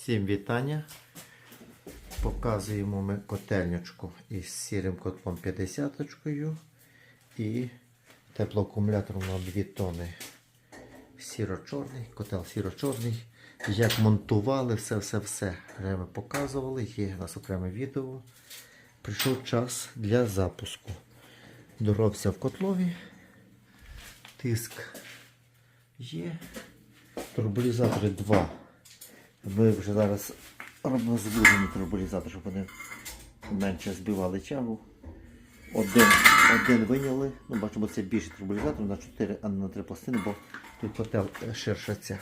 Всім вітання. Показуємо ми котельнячку із сірим котлом 50 і теплоакумулятором на 2 тони. Сіро-чорний, котел сіро-чорний. Як монтували, все-все-все. Ми показували, є у нас окреме відео. Прийшов час для запуску. Доробся в котлові. Тиск є. Турбулізатори 2. Ми вже зараз робимо турбулізатор, щоб вони менше збивали тягу. Один, один виняли. Ну, бачимо, це більший турбулізатор на 4, а не на 3 пластини, бо тут котел е, ця.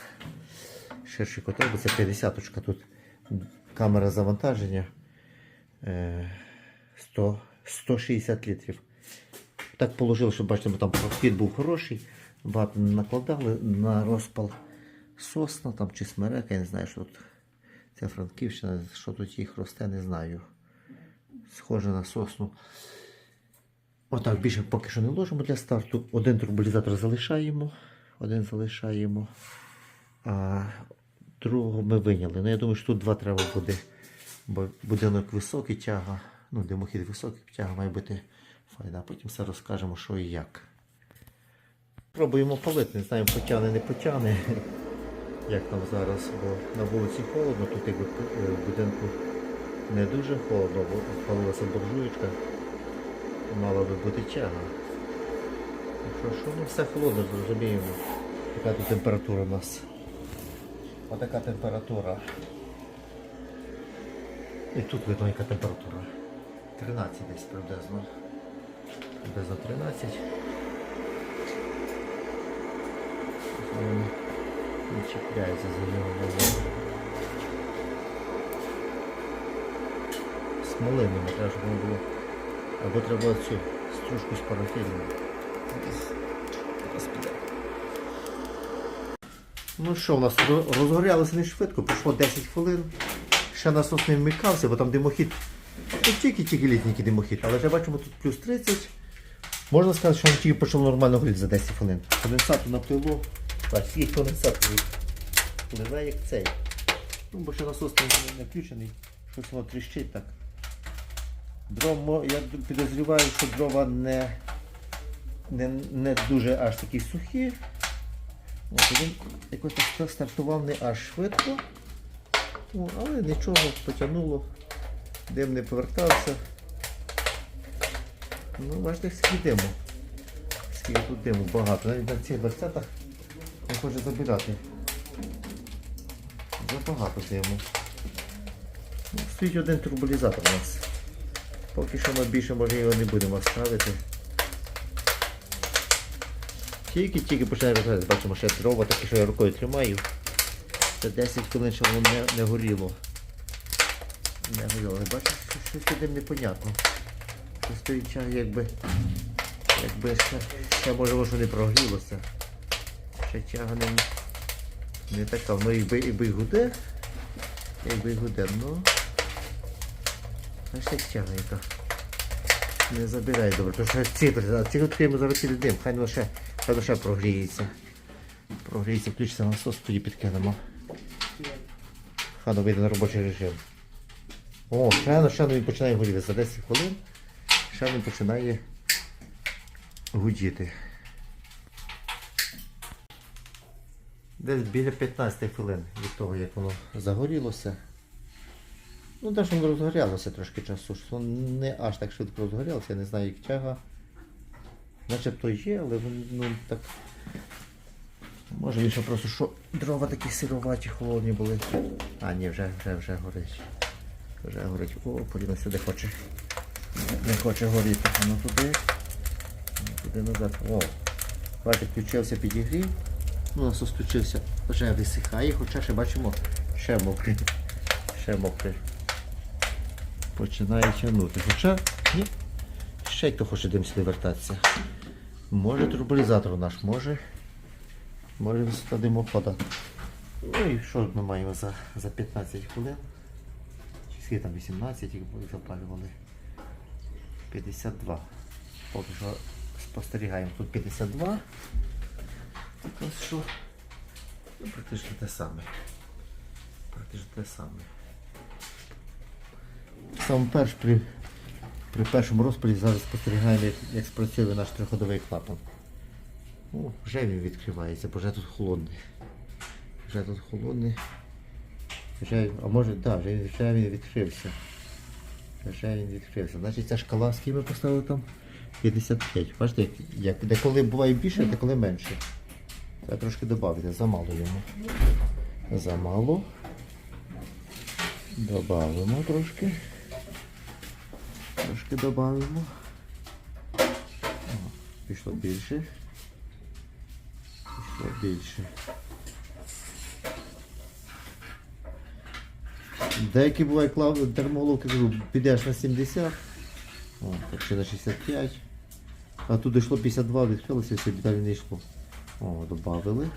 Ширший котел, бо це 50 -очка. Тут камера завантаження е, 100, 160 літрів. Так положили, щоб бачите, бо там прохід був хороший. Багато накладали на розпал сосна там чи смерека, я не знаю, що тут. Це Франківщина, що тут їх росте, не знаю. Схоже на сосну. Отак більше поки що не ложимо для старту. Один турбулізатор залишаємо. Один залишаємо. А другого ми виняли. Ну, я думаю, що тут два треба буде. Бо будинок високий, тяга. Ну, димохід високий, тяга має бути файна. Потім все розкажемо, що і як. Пробуємо палити, не знаємо, потягне, не потягне. Як там зараз, бо на вулиці холодно, тут якби е, в будинку не дуже холодно, бо палилася буржуєчка, мала би бути тяга. Так що, що ну все холодно, зрозуміємо, яка тут температура у нас. Отака температура. І тут видно, яка температура. 13 десь приблизно. Приблизно 13. Чіпляється за нього воно. Смоли нема, треба, щоб воно було. Або треба цю стружку з парафіном. Ну що, у нас розгорялося не швидко, пройшло 10 хвилин. Ще насос не вмикався, бо там димохід. Ну, тільки-тільки літній димохід, але вже бачимо тут плюс 30. Можна сказати, що він тільки почав нормально горіти за 10 хвилин. Конденсату на пилу. Бач, скільки пливе як цей. Ну, бо ще насос не, включений, щось воно тріщить так. Дрова, я підозрюваю, що дрова не, не, не дуже аж такі сухі. От, він якось так стартував не аж швидко. О, але нічого, потягнуло, дим не повертався. Ну, бачите, скільки диму. Скільки тут диму багато. Навіть на цих дверцятах не хоче забирати. Забагато диму. Ну, Стоїть один турбулізатор у нас. Поки що ми більше може його не будемо ставити. Тільки-тільки починає розглядати, бачимо, ще дрова таке, що я рукою тримаю. Це 10 хвилин, що воно не, не горіло. Не горіло. Бачиш, що щось туди непонятно. Що стоїть чай, якби. Якби ще, ще може що не прогрілося. Ще тяга не, не така. Воно якби, якби й гуде. Якби гуде, ну. Ще тяга яка. Не забирай добре, тому що ці, ці відкриємо зараз дим, хай лише, хай лише прогріється. Прогріється, включиться насос, тоді підкинемо. Хай вийде на робочий режим. О, ще, ще він починає горіти за 10 хвилин. Ще він починає гудіти. Десь біля 15 хвилин від того, як воно загорілося. Ну, те, що воно розгорялося трошки часу, що воно не аж так швидко розгорялося, я не знаю, як тяга. Начебто є, але ну, так. Може він просто що дрова такі сироваті, холодні були. А, ні, вже, вже, вже горить. Вже горить. О, Поліна сюди хоче. Не хоче горіти. Воно туди. Воно туди назад. О! Бачите, включився підігрів. Ну, насос включився, вже висихає, хоча ще бачимо, ще мокрий. Ще мокрий. Починає тягнути. Хоча ні. Ще й хоче дим сюди вертатися. Може турбулізатор наш, може. Може висота димохода. Ну і що ми маємо за, за 15 хвилин? Чи там 18 їх запалювали? 52. Поки що спостерігаємо. Тут 52. Ось що. Ну, практично те саме. практично те саме. Саме перш при, при першому розпалі зараз спостерігаємо, як, як спрацює наш триходовий клапан. О, вже він відкривається, бо вже тут холодний. Вже тут холодний. Вже, а може, так, да, вже, він- вже він відкрився. Вже він відкрився. Значить ця шкала, скільки ми поставили там? 55. Бачите, як, як деколи буває більше, деколи менше. Треба трошки додати, замало йому. Замало. Добавимо трошки. Трошки додаємо. Пішло більше. Пішло більше. Деякі буває клав термоголовки, кажу, підеш на 70, о, так ще на 65. А тут дійшло 52, відкрилося, все, далі не йшло. О, додали.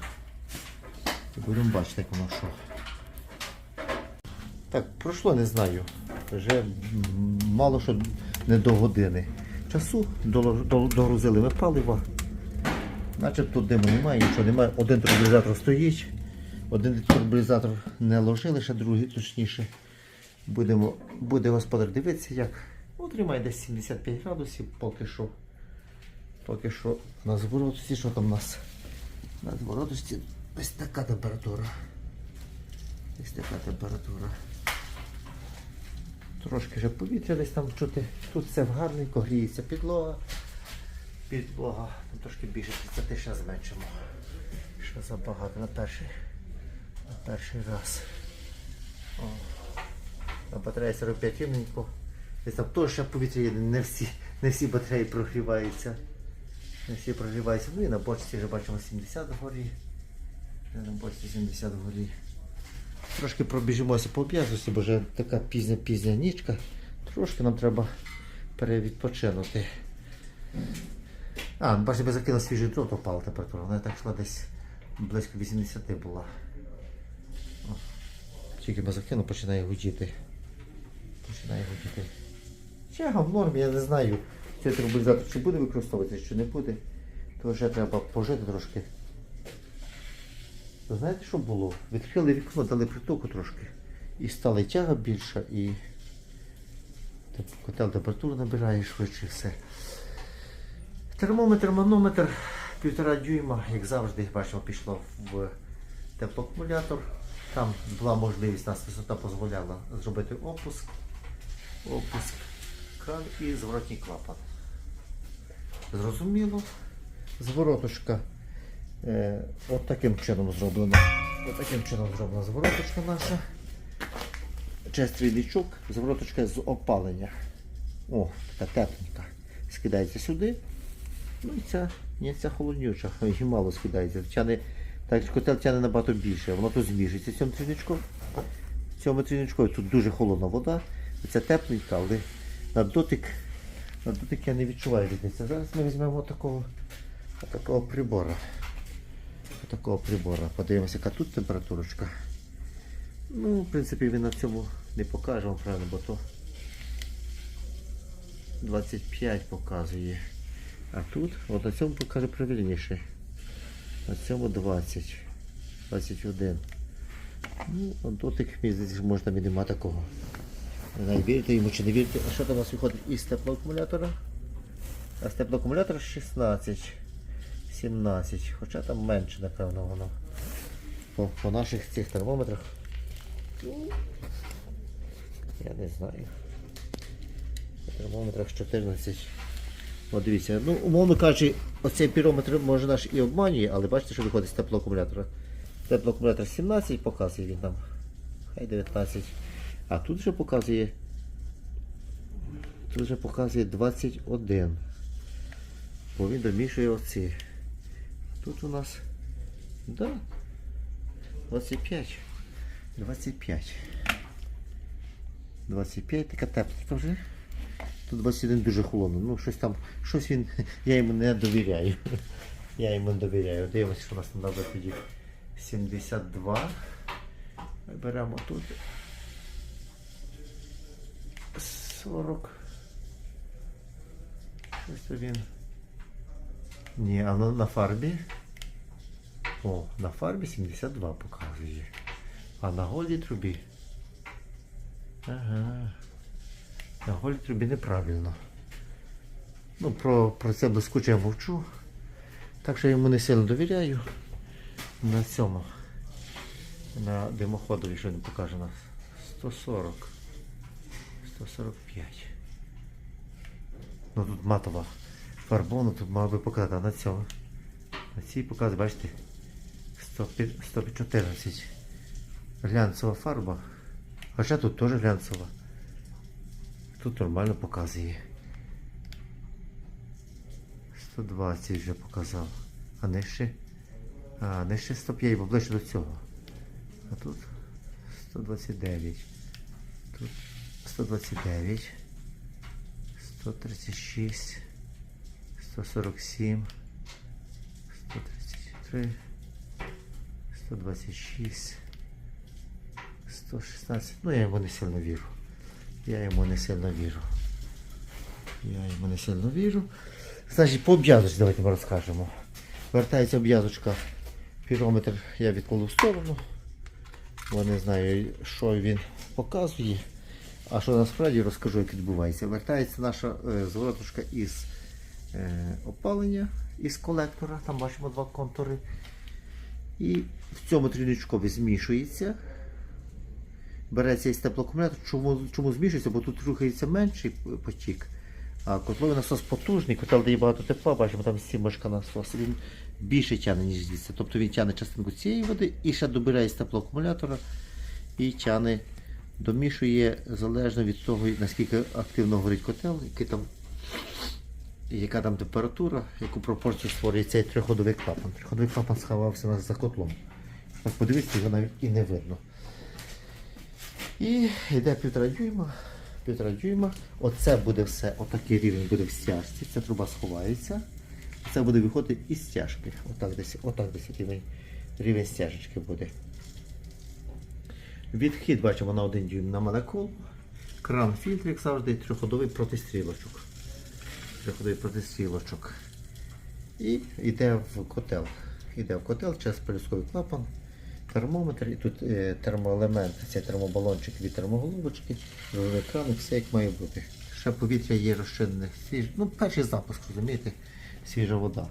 І будемо бачити, як воно що. Так, пройшло, не знаю. Вже мало що не до години. Часу догрузили ми палива. Начебто диму немає, нічого немає. Один турбілізатор стоїть, один турбілізатор не ложили, ще другий точніше. Будемо, буде господар дивитися, як. Ну, тримає десь 75 градусів, поки що. Поки що на зворотості, що там у нас? На зворотості ось така температура. Ось така температура. Трошки вже повітря десь там чути. Тут все гарненько, гріється підлога. Підлога. Трошки більше 30 ще зменшимо. Ще забагато на перший, на перший раз. О. На батареї 45 рівненько. Десь там теж ще повітря є, не всі, не всі батареї прогріваються. Прогріваються. Ну і на бочці вже бачимо 70 вгорі. Вже на бочці 70 вгорі. Трошки пробіжимося по об'язності, бо вже така пізня пізня нічка. Трошки нам треба перевідпочинути. А, ну, бачите, ми закинули свіжий дрот, опала температура. Вона так йшла десь близько 80 була. О, Тільки ми закинув, починає гудіти. Починає гудіти. Чага в нормі, я не знаю. Цей турбулізатор чи буде використовуватися, чи не буде. То вже треба пожити трошки. Знаєте, що було? Відкрили вікно, дали притоку трошки. І стала тяга більша, і котел температуру набирає швидше все. Термометр, манометр півтора дюйма, як завжди, бачимо, пішло в теплоакумулятор. Там була можливість, нас висота дозволяла зробити опуск, опуск, кран і зворотній клапан. Зрозуміло. Звороточка е, от таким чином зроблена. От таким чином зроблена звороточка наша. Честрий звороточка з опалення. О, така тепленька. Скидається сюди. Ну і ця, ні, ця холоднюча, її мало скидається. Тяне, так котел тяне набагато більше. Воно тут зміжиться цьому трійничку. Цьому трійничку тут дуже холодна вода. Ця тепленька, але на дотик, на дотик я не відчуваю різниці. Зараз ми візьмемо такого, такого прибора. Такого прибора. Подивимося, яка тут температурочка. Ну, в принципі, він на цьому не покаже вам правильно, бо то 25 показує. А тут, от на цьому покаже правильніше. На цьому 20. 21. Ну, от дотик, здається, можна і нема такого. Не знаю, вірите йому чи не вірите. А що там у нас виходить із теплоакумулятора? А з теплоакумулятора 16. 17. Хоча там менше, напевно, воно. По, по наших цих термометрах. Я не знаю. По термометрах 14. От дивіться, ну, умовно кажучи, оцей пірометр може наш і обманює, але бачите, що виходить з теплоакумулятора. Теплоакумулятор 17 показує він нам. Хай 19. А тут вже показує. Тут вже показує 21. Бо він домішує оці. Тут у нас. Да. 25. 25. 25, така тепленька вже. Тут 21 дуже холодно. Ну, щось там, щось він, я йому не довіряю. Я йому не довіряю. Дивимося, що у нас на тоді 72. Ми беремо тут 40. Щось він. Ні, а на, фарбі. О, на фарбі 72 показує. А на голій трубі. Ага. На голій трубі неправильно. Ну, про, про це блискуче я мовчу. Так що я йому не сильно довіряю. На цьому. На димоходові, що він покаже нас. 140. 145. Ну тут матова фарбону, тут мав би показати, а на цьому. На цій показує, бачите, 114. Глянцева фарба. Хоча тут теж глянцева. Тут нормально показує. 120 вже показав. А нижче. А, нижче 105, бо ближче до цього. А тут 129. Тут 129. 136. 147. 133. 126. 116. Ну, я йому не сильно вірю. Я йому не сильно вірю. Я йому не сильно вірю. Значить, по обв'язочці давайте ми розкажемо. Вертається обв'язочка. Пірометр я відкладу в сторону. Бо не знаю, що він показує. А що насправді розкажу, як відбувається. Вертається наша е, зворотушка із е, опалення, із колектора. Там бачимо два контури. І в цьому трійничкові змішується. Береться із теплоакумулятор. Чому, чому змішується? Бо тут рухається менший потік. А котловий насос потужний, котел дає багато тепла, бачимо, там сімочка насос. Він більше тягне, ніж звідси. Тобто він тягне частинку цієї води і ще добирає з теплоакумулятора і тягне, домішує залежно від того, наскільки активно горить котел, який там, яка там температура, яку пропорцію створює цей триходовий клапан. Триходовий клапан сховався у нас за котлом. Так подивіться, його навіть і не видно. І йде півтора дюйма. Півтора дюйма. Оце буде все, отакий рівень буде в стяжці. Ця труба сховається. Це буде виходити із стяжки. Отак десь, отак десь рівень, рівень стяжечки буде. Відхід бачимо на один дюйм на молекул. Кран фільтр, як завжди, трьохходовий протистрілочок. Трьохходовий протистрілочок. І йде в котел. Йде в котел через пелюстковий клапан, термометр, і тут е, термоелемент, це термобалончик від термоголовочки, рульовий краник, все як має бути. Ще повітря є розчинене, свіж... ну перший запуск, розумієте, свіжа вода.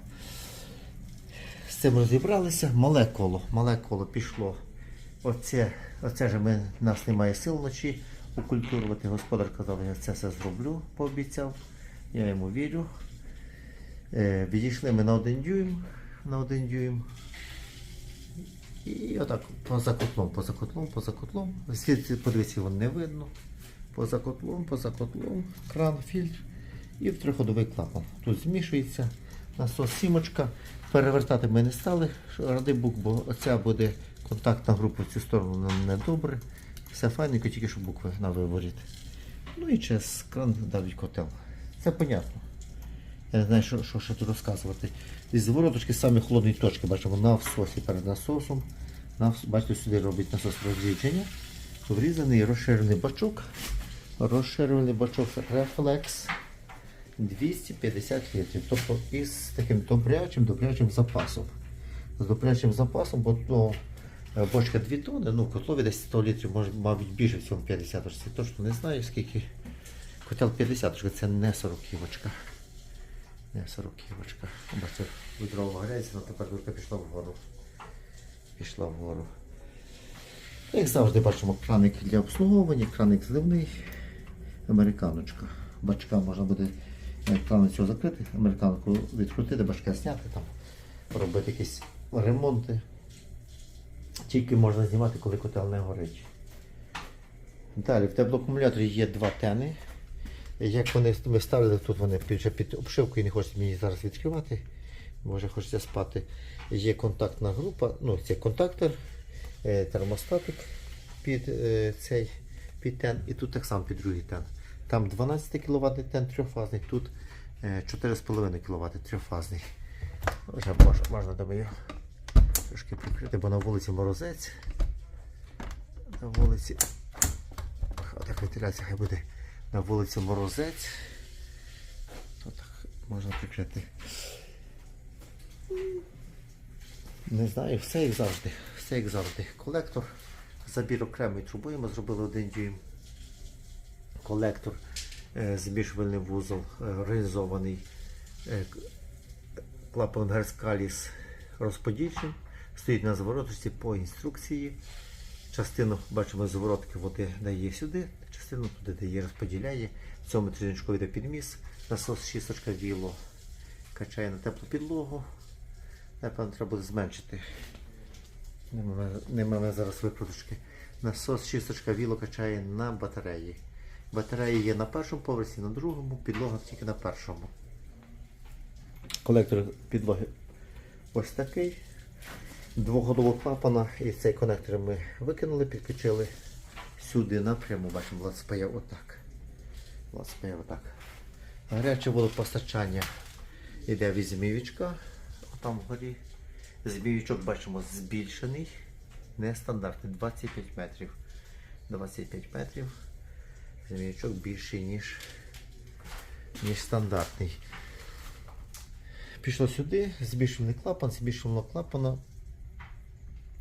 З цим розібралися, мале коло, мале коло пішло. Оце, оце ж ми, нас немає сил вночі окультурувати. Господар казав, я це все зроблю, пообіцяв. Я йому вірю. Е, відійшли ми на один дюйм, на один дюйм. І отак поза котлом, поза котлом, поза котлом. Звідси, подивіться, його не видно. Поза котлом, поза котлом, кран, фільтр і в триходовий клапан. Тут змішується насос сімочка. Перевертати ми не стали, ради бук, бо оця буде контактна група в цю сторону нам не добре. Все файненько, тільки що букви на виворіт. Ну і через кран давить котел. Це понятно. Я не знаю, що, що ще тут розказувати. Із звороточки самі холодні точки бачимо на всосі перед насосом. На, вс- бачите, сюди робить насос розрідження. Врізаний розширений бачок. Розширений бачок рефлекс 250 літрів. Тобто із таким добрячим, добрячим запасом. З добрячим запасом, бо то, бочка 2 тонни, ну котлові десь 100 літрів, може, мабуть, більше в цьому 50 очці. Точно не знаю скільки. Котел 50 це не 40 ківочка. Не 40 ківочка. Бачите, відро вагається, але тепер дурка пішла вгору. Пішла вгору. Як завжди бачимо краник для обслуговування, краник зливний, американочка. Бачка можна буде е, краник цього закрити, американку відкрутити, бачка зняти, там, робити якісь ремонти. Тільки можна знімати, коли котел не горить. Далі в теплоакумуляторі є два тени. Як вони ми ставили, тут вони вже під обшивкою, не хочуть мені зараз відкривати. Може хочеться спати. Є контактна група, ну це контактор, е, термостатик під е, цей під тен, і тут так само під другий тен. Там 12 кВт тен трьохфазний, тут е, 4,5 кВт трьохфазний. Вже можна, можна до його трошки прикрити, бо на вулиці морозець. На вулиці. Так вентиляція хай буде на вулиці Морозець. То можна прикрити. Не знаю, все як завжди. Все як завжди. Колектор забір окремої трубою. Ми зробили один дюйм колектор, е, змішувальний вузол, е, організований е, клапан Герскаліс розподільчим. Стоїть на зворотності по інструкції. Частину бачимо зворотки води дає сюди, частину туди дає, розподіляє. В цьому тріночку йде підміс. Насос шісточка віло качає на теплу підлогу. Напевно, треба буде зменшити. Нема, мене- зараз викруточки. Насос шісточка віло качає на батареї. Батареї є на першому поверсі, на другому, підлога тільки на першому. Колектор підлоги ось такий. Двогодового клапана і цей конектор ми викинули, підключили сюди напряму. Бачимо, влад спає отак. Спає отак. Гаряче водопостачання йде від змівічка. Там вгорі. Змівічок бачимо збільшений. Нестандартний 25 метрів. 25 метрів. Змівічок більший, ніж, ніж стандартний. Пішло сюди, збільшений клапан, збільшеного клапана.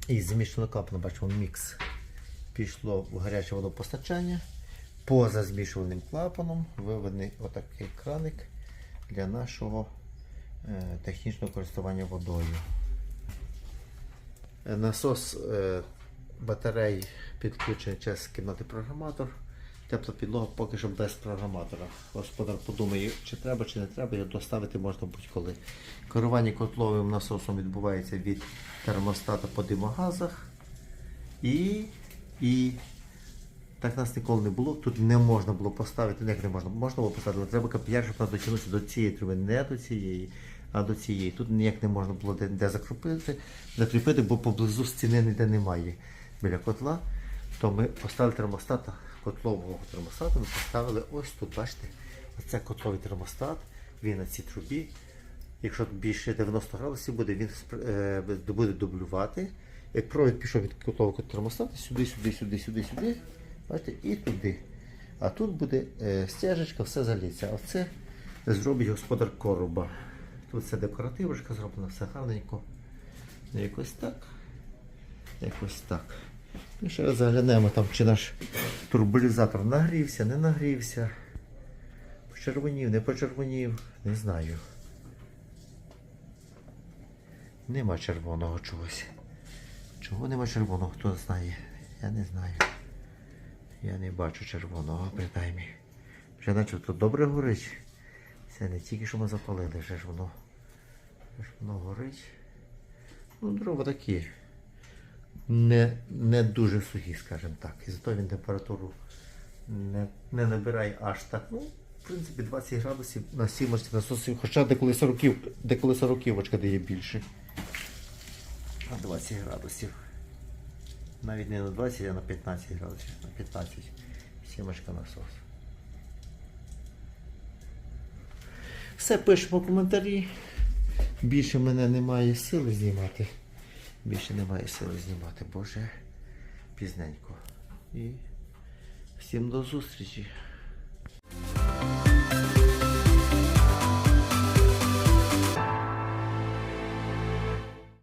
І з змішаного клапана бачимо мікс. Пішло в гаряче водопостачання. Поза змішувальним клапаном виведений отакий краник для нашого е, технічного користування водою. Насос е, батарей підключений через кімнати програматор. Тепла підлога поки що без програматора. Господар подумає, чи треба, чи не треба, його доставити можна будь-коли. Керування котловим насосом відбувається від термостата по димогазах. І, і так нас ніколи не було. Тут не можна було поставити, як не можна, можна було поставити, але треба капіляр, щоб нас дотягнутися до цієї труби, не до цієї, а до цієї. Тут ніяк не можна було де, де закріпити, закріпити, бо поблизу стіни ніде немає біля котла. То ми поставили термостата, котлового термостата, ми поставили ось тут, бачите, оце котловий термостат, він на цій трубі. Якщо більше 90 градусів буде, він е, буде дублювати. Як провід пішов від котлового термостата, сюди, сюди, сюди, сюди, сюди, бачите, і туди. А тут буде е, стяжечка, все заліться. А це зробить господар короба. Тут все декоративочка зроблена, все гарненько. Якось так. Якось так. І ще раз заглянемо, там, чи наш турбулізатор нагрівся, не нагрівся. Почервонів, не почервонів, не знаю. Нема червоного чогось. Чого нема червоного, хто знає? Я не знаю. Я не бачу червоного, принаймні. Вже начебто добре горить. Це не тільки що ми запалили, вже ж воно. Вже ж воно горить. Ну, дрова такі. Не, не дуже сухі, скажімо так. І зато він температуру не, не набирає аж так. Ну, в принципі, 20 градусів на сімості насосів, хоча деколи 40, деколи 40 дає більше. На 20 градусів. Навіть не на 20, а на 15 градусів. На 15 сімочка насос. Все пишемо коментарі. Більше мене немає сили знімати. Більше немає сили знімати, боже, пізненько. І всім до зустрічі.